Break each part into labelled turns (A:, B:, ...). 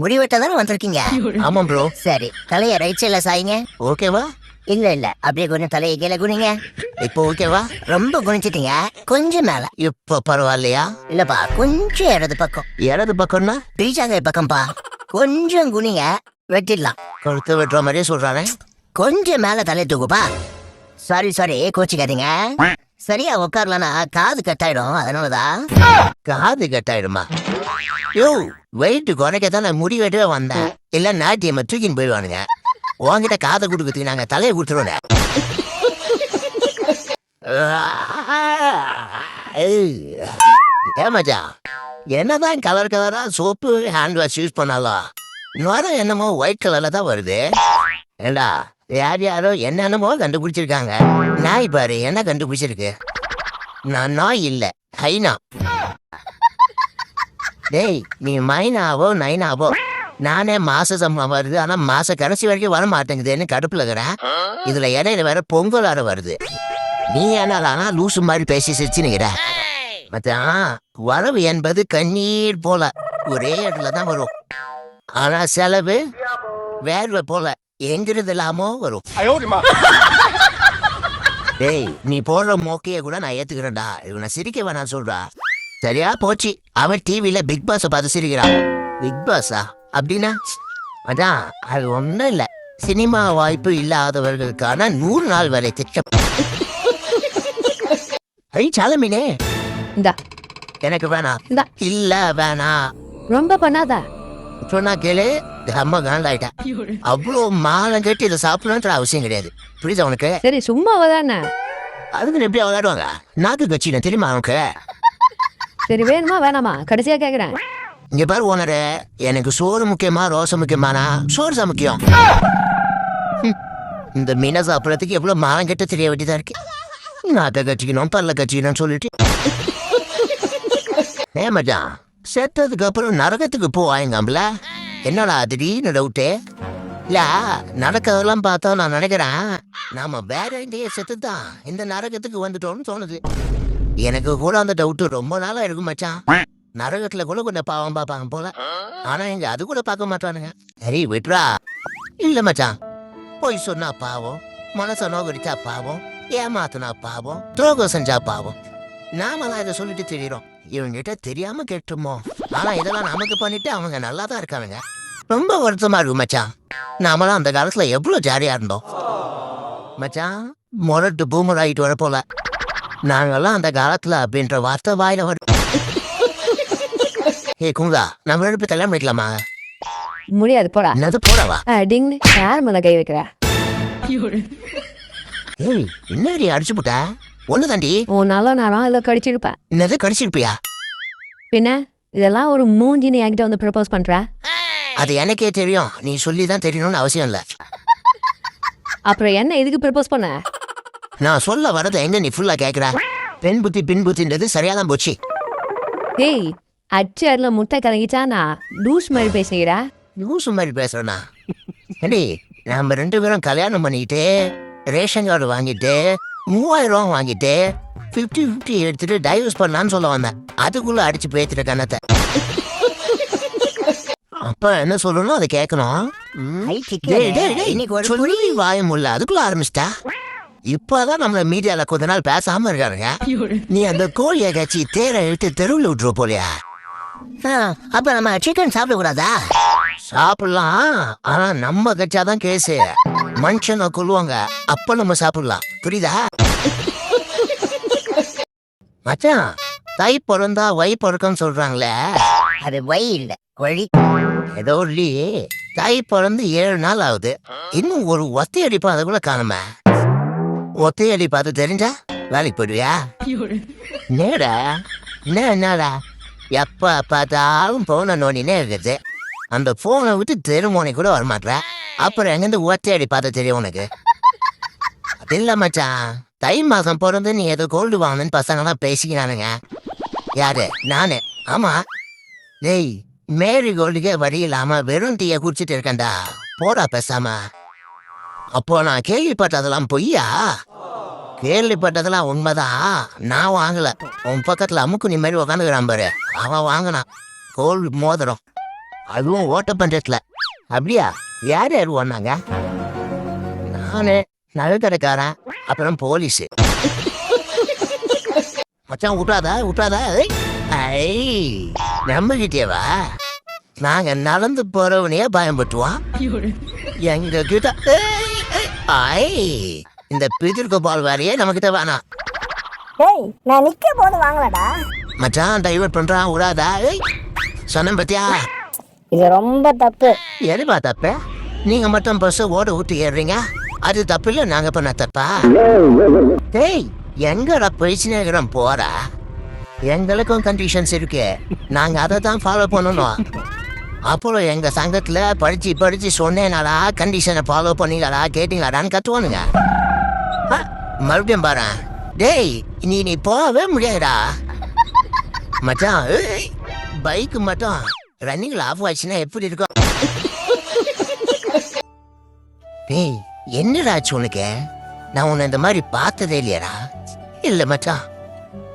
A: முடி வெட்ட தானே வந்திருக்கீங்க
B: ஆமாம் ப்ரோ.
A: சரி தலைய ரைட் சைட்ல சாய்ங்க.
B: ஓகேவா?
A: இல்ல இல்ல. அப்படியே கொஞ்சம் தலையை கீழே குனிங்க.
B: இப்போ ஓகேவா?
A: ரொம்ப குனிச்சிட்டீங்க கொஞ்சம் மேல.
B: இப்போ பரவாயில்லையா?
A: இல்லப்பா கொஞ்சம் இடது பக்கம்.
B: இடது பக்கம்னா?
A: பீச்சாங்க பக்கம்பா கொஞ்சம் குனிங்க. வெட்டிடலாம்.
B: கழுத்து வெட்டுற மாதிரியே சொல்றானே.
A: கொஞ்சம் மேல தலை தூக்குப்பா. சாரி சாரி கோச்சிக்காதீங்க. சரியா உட்காரலனா காது கட்டாயிடும். அதனாலதான்.
B: காது கட்டாயிடுமா? யோ வெயிட் குறைக்க தான் நான் முடி வெட்டவே வந்தேன் இல்ல நாட்டியம்மா தூக்கின்னு போயிடுவானுங்க. உன்கிட்ட காதை கொடுக்கறதுக்கு நாங்க தலையை கொடுத்துருவோங்க ஏமாச்சா என்னதான் கலர் கலரா சோப்பு ஹேண்ட் வாஷ் யூஸ் பண்ணாலும் நுரம் என்னமோ ஒயிட் கலர்ல தான் வருது. ஏண்டா யார் யாரோ என்னென்னமோ கண்டுபிடிச்சிருக்காங்க. நாய் பாரு என்ன கண்டுபிடிச்சிருக்கு? நான் நாய் இல்ல ஹைனா. டேய் நீ மைனாவோ நைனாவோ? நானே மாச சம்பளம் வருது ஆனா மாச கடைசி வரைக்கும் வர மாட்டேங்குதுன்னு கடுப்புல இருக்கிறேன் இதுல இடையில வேற பொங்கல் வேற வருது. நீ என்ன லூசு மாதிரி பேசி சிரிச்சு நிக்கிற மச்சான் வரவு என்பது கண்ணீர் போல ஒரே இடத்துல தான் வரும். ஆனா செலவு வேர்வை போல எங்கிருந்து இல்லாமோ வரும் டேய் நீ போடுற மோக்கைய கூட நான் ஏத்துக்கிறேன்டா. இவனை சிரிக்க வேணாம் சொல்றா. சரியா போச்சு. அவன் டிவில பிக் பாஸ் பார்த்து சிரிக்கிறான். பிக் பாஸா அப்படின்னா அதான் அது ஒண்ணும் இல்ல. சினிமா வாய்ப்பு இல்லாதவர்களுக்கான நூறு நாள் வரை திட்டம். ஐ சாலமீனே.
C: இந்தா.
B: எனக்கு வேணாம்
C: இந்தா.
B: இல்ல வேணாம்
C: ரொம்ப பண்ணாத.
B: சொன்னா கேளு. அம்மா காண்டாயிட்டா. அவ்வளோ மாலம் கட்டி இதை சாப்பிடணுன்ற அவசியம் கிடையாது. புரியுதா உனக்கு?
C: சரி சும்மாவா தானே
B: அதுக்கு எப்படி விளையாடுவாங்க நாக்கு கட்சி தெரியுமா உனக்கு?
C: சரி வேணுமா வேணாமா? கடைசியா கேக்குறேன்.
B: இங்க பாரு ஓனரு. எனக்கு சோறு முக்கியமா ரோசம் முக்கியமானா? சோறு தான் முக்கியம். இந்த மீனை சாப்பிடறதுக்கு எவ்வளவு மரம் கெட்ட தெரிய வேண்டியதா இருக்கு? நாட்டை கட்சிக்கணும் பல்ல கட்சிக்கணும்னு சொல்லிட்டு. ஏ மச்சான் செத்ததுக்கு அப்புறம் நரகத்துக்கு போவாங்கம்ல என்னடா திடீர்னு டவுட்டு இல்ல நடக்கிறதெல்லாம் பார்த்தா நான் நினைக்கிறேன் நாம வேற எங்கேயே செத்து தான் இந்த நரகத்துக்கு வந்துட்டோம்னு தோணுது. எனக்கு கூட அந்த டவுட் ரொம்ப நாளா இருக்கும் மச்சான். நரகத்துல கூட கொஞ்சம் பாவம் பார்ப்பாங்க போல. ஆனா இங்க அது கூட பார்க்க மாட்டானுங்க. சரி விட்ரா இல்ல மச்சான். போய் சொன்னா பாவம் மனசை நோகடிச்சா பாவம் ஏமாத்துனா பாவம் துரோகம் செஞ்சா பாவம். நாமலாம் இதை சொல்லிட்டு தெரியுறோம். இவங்கிட்ட தெரியாம கேட்டுமோ ஆனா இதெல்லாம் நமக்கு பண்ணிட்டு அவங்க நல்லா தான் இருக்கானுங்க. ரொம்ப வருத்தமா இருக்கும் மச்சான். நாமெல்லாம் அந்த காலத்துல எவ்வளவு ஜாலியா இருந்தோம். மச்சான் முரட்டு பூமராயிட்டு ஆகிட்டு வர போல. நாங்கெல்லாம் அந்த காலத்துல அப்படின்ற வார்த்தை வாயில வரும். ஏ குங்கா நம்ம பேர் கல்யாணம் பண்ணிக்கலாமா?
C: முடியாது போடா.
B: என்னது போடவா?
C: டிங்னு யார் மேல கை வைக்கிற?
B: ஏய் என்னடி அடிச்சு போட்ட? ஒண்ணு தாண்டி.
C: உன் நல்ல நேரம் இதை கடிச்சிருப்ப.
B: என்னது கடிச்சிருப்பியா?
C: பின்ன இதெல்லாம் ஒரு மூஞ்சி நீ என்கிட்ட வந்து ப்ரப்போஸ் பண்ற?
B: அது எனக்கே தெரியும். நீ சொல்லி தான் தெரியணும்னு அவசியம் இல்ல.
C: அப்புறம் என்ன இதுக்கு ப்ரப்போஸ் பண்ண?
B: நான் சொல்ல வரதை எங்க நீ ஃபுல்லா கேக்குற? பெண் புத்தி பின் புத்தின்றது சரியா தான் போச்சு.
C: ஏய் அச்சு அதுல முட்டை கலங்கிச்சா நான் லூஸ் மாதிரி பேசுகிறா?
B: லூசு மாதிரி பேசுறேனா? ஏடி நம்ம ரெண்டு பேரும் கல்யாணம் பண்ணிக்கிட்டு ரேஷன் கார்டு வாங்கிட்டு மூவாயிரம் ரூபா வாங்கிட்டு ஃபிஃப்டி ஃபிஃப்டி எடுத்துட்டு டைவர்ஸ் பண்ணலான்னு சொல்ல வந்தேன். அதுக்குள்ள அடிச்சு பேத்துட்ட கண்ணத்தை அப்ப என்ன சொல்லணும்? அதை கேட்கணும்.
A: இன்னைக்கு
B: சொல்லி வாய முடியல அதுக்குள்ள ஆரம்பிச்சிட்டா? இப்பதான் நம்மள மீடியால கொஞ்ச நாள் பேசாம இருக்காருங்க. நீ அந்த கோழியை கட்சி தேரை இழுத்து தெருவில் விட்டுரு போலியா?
A: ஆ, அப்ப நம்ம சிக்கன் சாப்பிட கூடாதா?
B: சாப்பிடலாம். ஆனா நம்ம கட்சாதான் கேஸ் மனுஷனை கொல்லுவாங்க. அப்ப நம்ம சாப்பிடலாம். புரியுதா? மச்சான் தை பிறந்தா வை பிறக்கும்னு சொல்றாங்களே.
A: அது வை இல்ல வழி
B: ஏதோ இல்லி தை பிறந்து ஏழு நாள் ஆகுது. இன்னும் ஒரு ஒத்தையடி பாதை கூட காணுமே. ஒத்தையடி பார்த்து தெரிஞ்சா? வேலைக்கு போயிடுவியா? நேடா என்ன என்னடா? எப்ப பார்த்தாலும் போனை நோண்டினே இருக்குது. அந்த போனை விட்டு தெருமோனை கூட வரமாட்ற அப்புறம் எங்கேருந்து ஒத்தையடி பார்த்து தெரியும் உனக்கு? அது இல்ல மச்சான். தை மாசம் பிறந்து நீ ஏதோ கோல்டு வாங்கணும்னு பசங்களாம் பேசிக்கிறானுங்க. யாரு? நானு. ஆமா. டேய் மேரி கோல்டுக்கே வழி இல்லாம வெறும் டீயை குடிச்சிட்டு இருக்கேன்டா. போடா பேசாம. அப்போ நான் கேள்விப்பட்டதெல்லாம் பொய்யா? கேள்விப்பட்டதெல்லாம் உண்மைதான் நான் வாங்கல. உன் பக்கத்துல அமுக்குனி மாதிரி உக்காந்துக்கிறான் பாரு. அவன் வாங்கினான். கோல்டு மோதிரம். அதுவும் ஓட்ட பஞ்சத்துல அப்படியா? யார் யார் ஓடினாங்க நானு. நகைக்கடைக்காரன். அப்புறம் போலீஸ். மச்சான் விட்டாதா விட்டாதா. ஐ நம்பிக்கிட்டேவா நாங்க நடந்து போறவனையே பயன்பட்டுவோம் எங்க கிட்ட ஐ இந்த பிதிர்க்கு பால் வேறையே நம்ம கிட்ட வேணாம்.
D: டேய் நான் நிக்க போது வாங்கலடா.
B: மச்சான் டைவர்ட் பண்றான் விடாதா ஏய். சொன்னேன் பத்தியா?
D: இது ரொம்ப தப்பு.
B: எதுப்பா தப்பு? நீங்க மட்டும் பஸ் ஓட விட்டு ஏறுறீங்க? அது தப்பு இல்ல நாங்க பண்ண தப்பா? டேய் எங்கடா பேசினேக்கிறோம் போறா? எங்களுக்கும் கண்டிஷன்ஸ் இருக்கு. நாங்க அதை தான் ஃபாலோ பண்ணணும். அப்புறம் எங்க சங்கத்துல படிச்சு படிச்சு சொன்னேனாடா கண்டிஷனை ஃபாலோ பண்ணீங்களாடா கேட்டீங்களாடான்னு கத்துவானுங்க. மறுபடியும் பாரு. டேய் நீ நீ போகவே முடியாதுடா. மச்சான் பைக்கு மட்டும் ரன்னிங் ஆஃப் ஆச்சுன்னா எப்படி இருக்கும்? டேய் என்னடா ஆச்சு உனக்கு? நான் உன்னை இந்த மாதிரி பார்த்ததே இல்லையாடா. இல்லை மச்சான்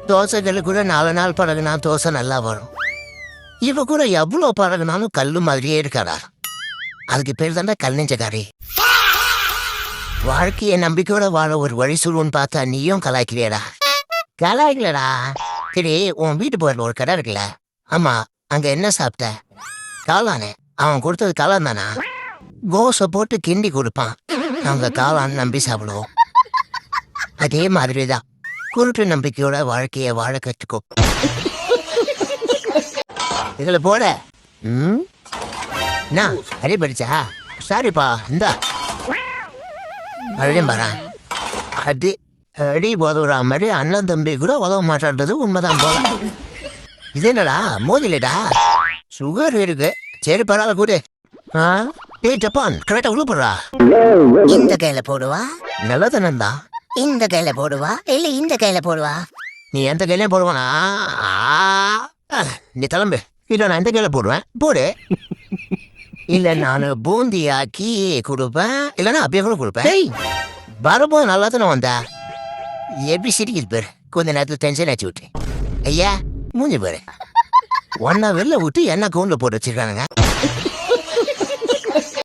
B: தோசைகள் கூட நாலு நாள் பழகுனா தோசை நல்லா வரும். இவ கூட எவ்வளோ பழகினாலும் கல்லு மாதிரியே இருக்காடா. அதுக்கு பேர் தானே கல் நெஞ்சக்காரி. வாழ்க்கையை நம்பிக்கையோட வாழ ஒரு வழி சொல்லுன்னு பார்த்தா நீயும் கலாய்க்கிறியடா. கலாய்க்கலடா. சரி உன் வீட்டு போயில ஒரு கடை இருக்குல்ல. ஆமா அங்க என்ன சாப்பிட்ட? காளானே. அவன் கொடுத்தது காளான் தானா? கோஸை போட்டு கிண்டி கொடுப்பான். அவங்க காளான் நம்பி சாப்பிடுவோம். அதே மாதிரிதான். குருட்டு நம்பிக்கையோட வாழ்க்கைய வாழ கற்றுக்கோ இதுல போட. ம்? என்ன? அடிபடிச்சா சாரிப்பா இந்தா. மறுபடியும் பாரேன் அது அடி உதவுற மாதிரி அண்ணன் தம்பி கூட உதவ மாட்டான்றது உண்மைதான் போல. இது என்னடா மோதிலடா சுகர் இருக்கு. சரி பரவாயில்ல கூடு. ஆ? ஏய் ஜப்பான் கரெக்டா உள்ள போடுறா
A: இந்த கையில போடுவா?
B: நல்லதானந்தா.
A: இந்த கையில போடுவா? இல்ல இந்த கையில போடுவா?
B: நீ எந்த கையிலையும் போடுவானா? நீ கிளம்பு இல்ல நான் எந்த கையில போடுவேன். போடு. இல்ல நான் பூந்தியாக்கி கொடுப்பேன். இல்லைன்னா அப்படியே கூட கொடுப்பேன். வரும்போது நல்லா தானே வந்தா? எப்படி சிரிக்குது பேர். கொஞ்ச நேரத்துல டென்ஷன் ஆச்சு விட்டு. ஐயா மூஞ்சி பாரு. ஒன்னா வெளில விட்டு என்ன கவுண்ட்ல போட்டு வச்சிருக்கானுங்க.